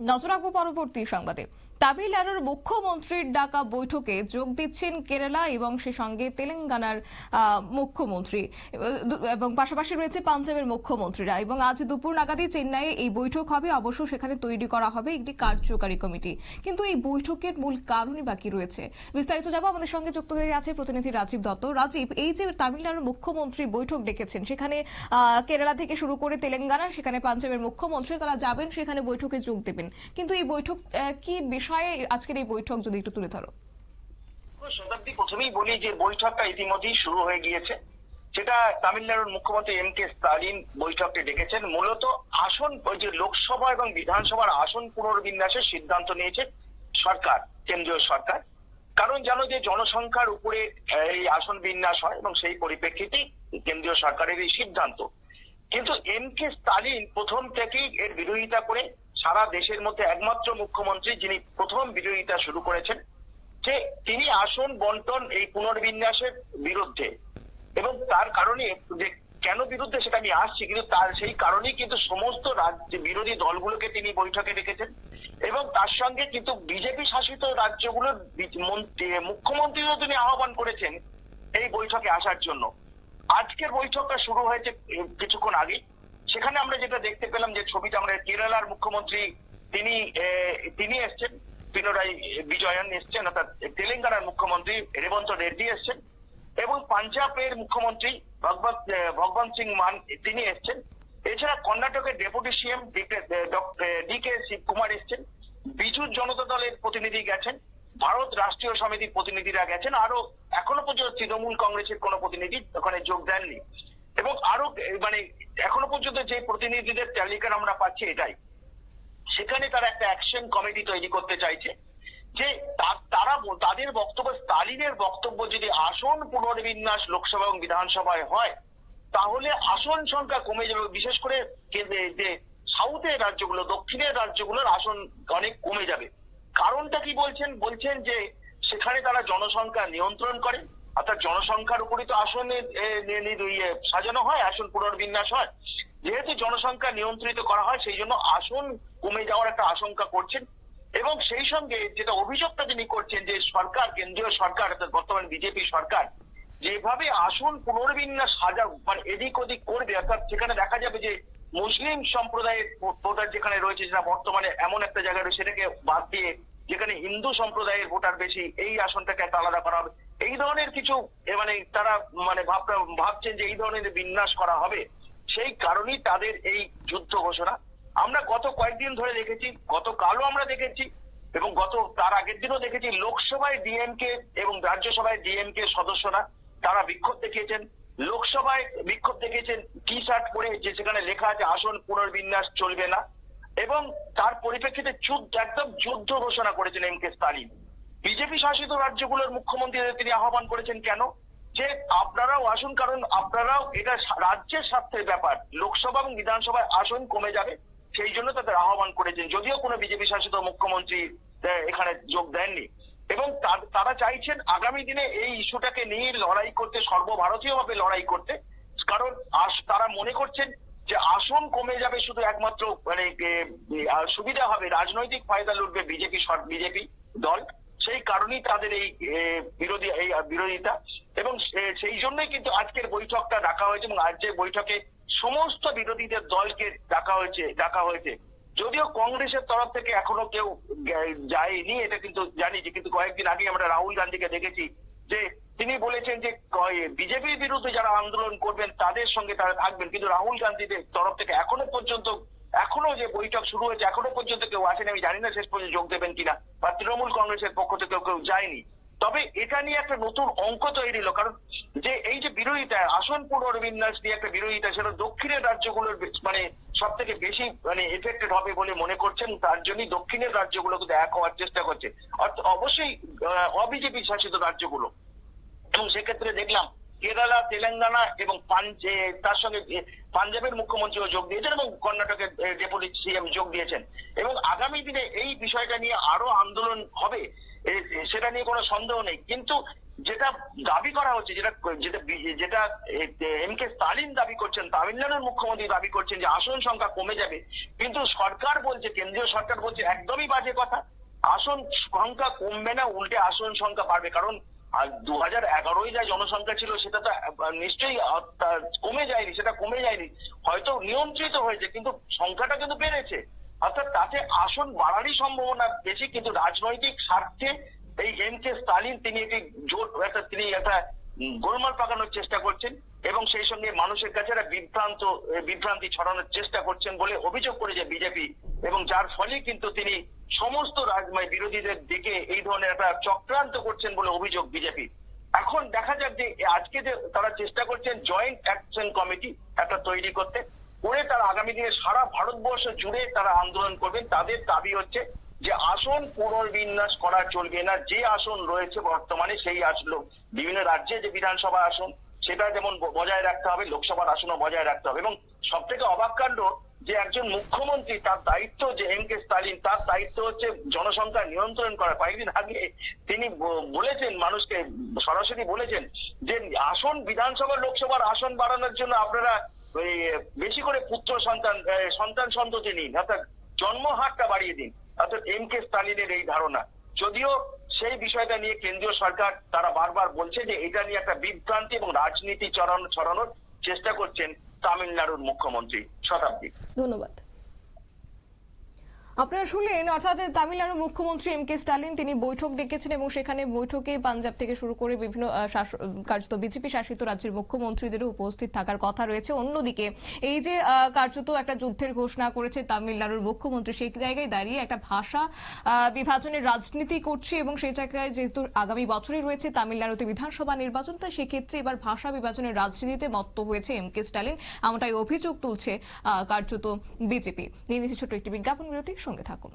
নজর রাখব পরবর্তী সংবাদে। তামিলনাড়ুর মুখ্যমন্ত্রীর ডাকা বৈঠকে যোগ দিচ্ছেন কেরালা এবং সে সঙ্গে তেলেঙ্গানার মুখ্যমন্ত্রী। এবং পাশাপাশি রয়েছে পাঞ্জাবের মুখ্যমন্ত্রীরা। এবং আজ দুপুর নাগাদই চেন্নাইয়ে এই বৈঠক হবে। অবশ্য সেখানে তৈরি করা হবে একটি কার্যকারী কমিটি। কিন্তু এই বৈঠকের মূল কারণই বাকি রয়েছে? বিস্তারিত যাব আমাদের সঙ্গে যুক্ত হয়ে আছে প্রতিনিধি রাজীব দত্ত। রাজীব, এই যে তামিলনাড়ুর মুখ্যমন্ত্রী বৈঠক ডেকেছেন, সেখানে কেরালা থেকে শুরু করে তেলেঙ্গানা, সেখানে পাঞ্জাবের মুখ্যমন্ত্রী, তারা যাবেন, সেখানে বৈঠকে যোগ দেবেন। কিন্তু এই বৈঠক কি বিষয়ে আজকের এই বৈঠক যদি একটু তুলে ধরো? শতাব্দী প্রথমেই বলি যে বৈঠকটা ইতিমধ্যেই শুরু হয়ে গিয়েছে। সেটা তামিলনাড়ুর মুখ্যমন্ত্রী এম কে স্টালিন বৈঠকটি ডেকেছেন। মূলত আসন, ওই যে লোকসভা এবং বিধানসভার আসন পুনর্বিন্যাসের সিদ্ধান্ত নিয়েছে সরকার, কেন্দ্রীয় সরকার। কারণ জানো যে জনসংখ্যার উপরে এই আসন বিন্যাস হয় এবং সেই পরিপ্রেক্ষিতেই কেন্দ্রীয় সরকারের এই সিদ্ধান্ত। কিন্তু এম কে স্টালিন প্রথম থেকেই এর বিরোধিতা করে সারা দেশের মধ্যে একমাত্র মুখ্যমন্ত্রী যিনি প্রথম বিরোধিতা শুরু করেছেন, যে তিনি আসন বন্টন এই পুনর্বিন্যাসের বিরুদ্ধে। এবং তার কারণে যে কেন বিরুদ্ধে সেটা আমি আসছি, কিন্তু তার সেই কারণেই কিন্তু সমস্ত রাজ্য বিরোধী দলগুলোকে তিনি বৈঠকে রেখেছেন এবং তার সঙ্গে কিন্তু বিজেপি শাসিত রাজ্যগুলোর মুখ্যমন্ত্রীও তিনি আহ্বান করেছেন এই বৈঠকে আসার জন্য। আজকের বৈঠকটা শুরু হয়েছে কিছুক্ষণ আগে সেখানে আমরা যেটা দেখতে পেলাম যে ছবিটা আমরা কেরালার মুখ্যমন্ত্রী, তিনি তিনি এসছেন, পিনরাই বিজয়ন এসছেন, অর্থাৎ তেলেঙ্গানার মুখ্যমন্ত্রী রেবন্ত রেড্ডি এসছেন, এবং পাঞ্জাবের মুখ্যমন্ত্রী ভগবত ভগবন্ত সিং মান, তিনি এসছেন। এছাড়া কর্ণাটকের deputy CM D K Shivakumar এসছেন, বিজু জনতা দলের প্রতিনিধি গেছেন, ভারত রাষ্ট্রীয় সমিতির প্রতিনিধিরা গেছেন আরও এখনও পর্যন্ত তৃণমূল কংগ্রেসের কোনো প্রতিনিধি ওখানে যোগ দেননি। এবং আরও মানে এখনও পর্যন্ত যে প্রতিনিধিদের তালিকা আমরা পাচ্ছি এটাই। সেখানে তারা একটা অ্যাকশন কমিটি তৈরি করতে চাইছে, যে তারা তাদের বক্তব্য, স্টালিনের বক্তব্য যদি আসন পুনর্বিন্যাস লোকসভা এবং বিধানসভায় হয়, তাহলে আসন সংখ্যা কমে যাবে, বিশেষ করে যে সাউথের রাজ্যগুলো, দক্ষিণের রাজ্যগুলোর আসন অনেক কমে যাবে। কারণটা কি বলছেন? বলছেন যে সেখানে তারা জনসংখ্যা নিয়ন্ত্রণ করে অর্থাৎ জনসংখ্যার উপরই তো আসনের এ, নি- নি- ইয়ে সাজানো হয় আসন পুনর্বিন্যাস হয়। যেহেতু জনসংখ্যা নিয়ন্ত্রিত করা হয় সেই জন্য আসন কমে যাওয়ার একটা আশঙ্কা করছেন। এবং সেই সঙ্গে যেটা অভিযোগটা তিনি করছেন যে সরকার কেন্দ্রীয় সরকার অর্থাৎ বর্তমান বিজেপি সরকার যেভাবে আসন পুনর্বিন্যাস সাজা মানে এদিক ওদিক করবে অর্থাৎ সেখানে দেখা যাবে যে মুসলিম সম্প্রদায়ের ভোটার যেখানে রয়েছে সেটা বর্তমানে এমন একটা জায়গায় রয়েছে সেটাকে বাদ দিয়ে যেখানে হিন্দু সম্প্রদায়ের ভোটার বেশি এই আসনটাকে একটা আলাদা করা হবে। এই ধরনের কিছু মানে তারা মানে ভাবছেন যে এই ধরনের বিন্যাস করা হবে, সেই কারণেই তাদের এই যুদ্ধ ঘোষণা। আমরা গত কয়েকদিন ধরে দেখেছি, গতকালও আমরা দেখেছি, এবং গত, তার আগের দিনও দেখেছি, লোকসভায় ডিএমকে এবং রাজ্যসভায় ডিএমকে সদস্যরা, তারা বিক্ষোভ দেখিয়েছেন। লোকসভায় বিক্ষোভ দেখিয়েছেন টি শার্ট পরে যে সেখানে লেখা আছে, আসন পুনর্বিন্যাস চলবে না, এবং তার পরিপ্রেক্ষিতে একদম যুদ্ধ ঘোষণা করেছেন এম কে স্টালিন। বিজেপি শাসিত রাজ্যগুলোর মুখ্যমন্ত্রীদের তিনি আহ্বান করেছেন কেন? যে আপনারাও আসুন, কারণ আপনারাও এটা রাজ্যের স্বার্থের ব্যাপার। লোকসভা এবং বিধানসভায় আসন কমে যাবে, সেই জন্য তাদের আহ্বান করেছেন। যদিও কোনো বিজেপি শাসিত মুখ্যমন্ত্রী এখানে যোগ দেননি। এবং তারা চাইছেন আগামী দিনে এই ইস্যুটাকে নিয়ে লড়াই করতে, সর্বভারতীয়ভাবে লড়াই করতে। কারণ তারা মনে করছেন যে আসন কমে যাবে শুধু একমাত্র মানে সুবিধা হবে, রাজনৈতিক ফায়দা লুটবে বিজেপি বিজেপি দল। সেই কারণেই তাদের এই বিরোধী, এই বিরোধিতা। এবং সেই জন্যই কিন্তু আজকের বৈঠকটা ডাকা হয়েছে এবং আজকের বৈঠকে সমস্ত বিরোধীদের দলকে ডাকা হয়েছে ডাকা হয়েছে। যদিও কংগ্রেসের তরফ থেকে এখনও কেউ যায়নি, এটা কিন্তু জানি যে কিন্তু কয়েকদিন আগে আমরা রাহুল গান্ধীকে দেখেছি যে তিনি বলেছেন যে বিজেপির বিরুদ্ধে যারা আন্দোলন করবেন তাদের সঙ্গে তারা থাকবেন। কিন্তু রাহুল গান্ধীদের তরফ থেকে এখনও পর্যন্ত এখনও যে বৈঠক শুরু হয়েছে, এখনও পর্যন্ত কেউ আসেনি, আমি জানি না শেষ পর্যন্ত যোগ দেবেন কিনা, বা তৃণমূল কংগ্রেসের পক্ষ থেকে কেউ যায়নি। তবে এটা নিয়ে একটা নতুন অঙ্ক তৈরি হলো, কারণ যে এই যে বিরোধিতা, আসন পুনর্বিন্যাস নিয়ে একটা বিরোধিতা, সেটা দক্ষিণের রাজ্যগুলোর মানে সব থেকে বেশি মানে এফেক্টেড হবে বলে মনে করছেন, তার জন্যই দক্ষিণের রাজ্যগুলো কিন্তু এক হওয়ার চেষ্টা করছে। অবশ্যই অবিজেপি শাসিত রাজ্যগুলো। এবং সেক্ষেত্রে দেখলাম কেরালা, তেলেঙ্গানা এবং তার সঙ্গে পাঞ্জাবের মুখ্যমন্ত্রীও যোগ দিয়েছেন এবং কর্ণাটকের ডেপুটি সিএম যোগ দিয়েছেন। এবং আগামী দিনে এই বিষয়টা নিয়ে আরও আন্দোলন হবে সেটা নিয়ে কোনো সন্দেহ নেই। কিন্তু যেটা দাবি করা হচ্ছে, যেটা যেটা যেটা এম কে স্টালিন দাবি করছেন, তামিলনাড়ুর মুখ্যমন্ত্রী দাবি করছেন যে আসন সংখ্যা কমে যাবে। কিন্তু সরকার বলছে, কেন্দ্রীয় সরকার বলছে একদমই বাজে কথা। আসন সংখ্যা কমবে না, উল্টে আসন সংখ্যা বাড়বে। কারণ হাজার এগারোই যা জনসংখ্যা ছিল, সেটা তো নিশ্চয়ই কমে যায়নি, সেটা কমে যায়নি। হয়তো নিয়ন্ত্রিত হয়েছে, কিন্তু সংখ্যাটা কিন্তু বেড়েছে। অর্থাৎ তাতে আসন বাড়ারই সম্ভাবনা বেশি, কিন্তু রাজনৈতিক স্বার্থে এই এম কে স্টালিন, তিনি একটি জোর একটা তিনি একটা গোলমাল পাকানোর চেষ্টা করছেন, এবং সেই সঙ্গে মানুষের কাছে একটা বিভ্রান্ত বিভ্রান্তি ছড়ানোর চেষ্টা করছেন বলে অভিযোগ করেছে বিজেপি, এবং যার ফলে কিন্তু তিনি সমস্ত রাজনৈতিক বিরোধীদের দিকে এই ধরনের একটা চক্রান্ত করছেন বলে অভিযোগ বিজেপি। এখন দেখা যাক যে আজকে যে তারা চেষ্টা করছেন জয়েন্ট অ্যাকশন কমিটি একটা তৈরি করতে, করে তারা আগামী দিনে সারা ভারতবর্ষ জুড়ে তারা আন্দোলন করবেন। তাদের দাবি হচ্ছে যে আসন পুনর্বিন্যাস করা চলবে না। যে আসন রয়েছে বর্তমানে সেই আসন, বিভিন্ন রাজ্যে যে বিধানসভা আসন সেটা যেমন বজায় রাখতে হবে, লোকসভার আসনও বজায় রাখতে হবে। এবং সব থেকে অবাক কাণ্ড, যে একজন মুখ্যমন্ত্রী তার দায়িত্ব যে এম কে স্টালিন, তার দায়িত্ব হচ্ছে জনসংখ্যা নিয়ন্ত্রণ করা। কয়েকদিন আগে তিনি বলেছেন, মানুষকে সরাসরি বলেছেন যে আসন বিধানসভা লোকসভার আসন বাড়ানোর জন্য আপনারা বেশি করে পুত্র সন্তান সন্তান সন্ততি নিন। অর্থাৎ জন্ম হারটা বাড়িয়ে দিন। অর্থাৎ এম কে স্টালিনের এই ধারণা। যদিও সেই বিষয়টা নিয়ে কেন্দ্রীয় সরকার তারা বারবার বলছে যে এটা নিয়ে একটা বিভ্রান্তি এবং রাজনীতি চড়ানো ছড়ানোর চেষ্টা করছেন তামিলনাড়ুর মুখ্যমন্ত্রী শতাব্দী। ধন্যবাদ। আপনারা শুনলেন, অর্থাৎ তামিলনাড়ুর মুখ্যমন্ত্রী এম কে স্টালিন তিনি বৈঠক ডেকেছেন এবং সেখানে বৈঠকে পাঞ্জাব থেকে শুরু করে বিভিন্ন কার্যত বিজেপি শাসিত রাজ্যের মুখ্যমন্ত্রীদেরও উপস্থিত থাকার কথা রয়েছে। অন্যদিকে, এই যে কার্যত একটা যুদ্ধের ঘোষণা করেছে তামিলনাড়ুর মুখ্যমন্ত্রী, সেই জায়গায় দাঁড়িয়ে একটা ভাষা বিভাজনের রাজনীতি করছে এবং সেই জায়গায় যেহেতু আগামী বছরই রয়েছে তামিলনাড়ুতে বিধানসভা নির্বাচন, তাই সেক্ষেত্রে এবার ভাষা বিভাজনের রাজনীতিতে মত্ত হয়েছে এম কে স্টালিন এমনটাই অভিযোগ তুলছে কার্যত বিজেপি। নিয়ে ছোট্ট একটি বিজ্ঞাপন বিরতি। সঙ্গে থাকুন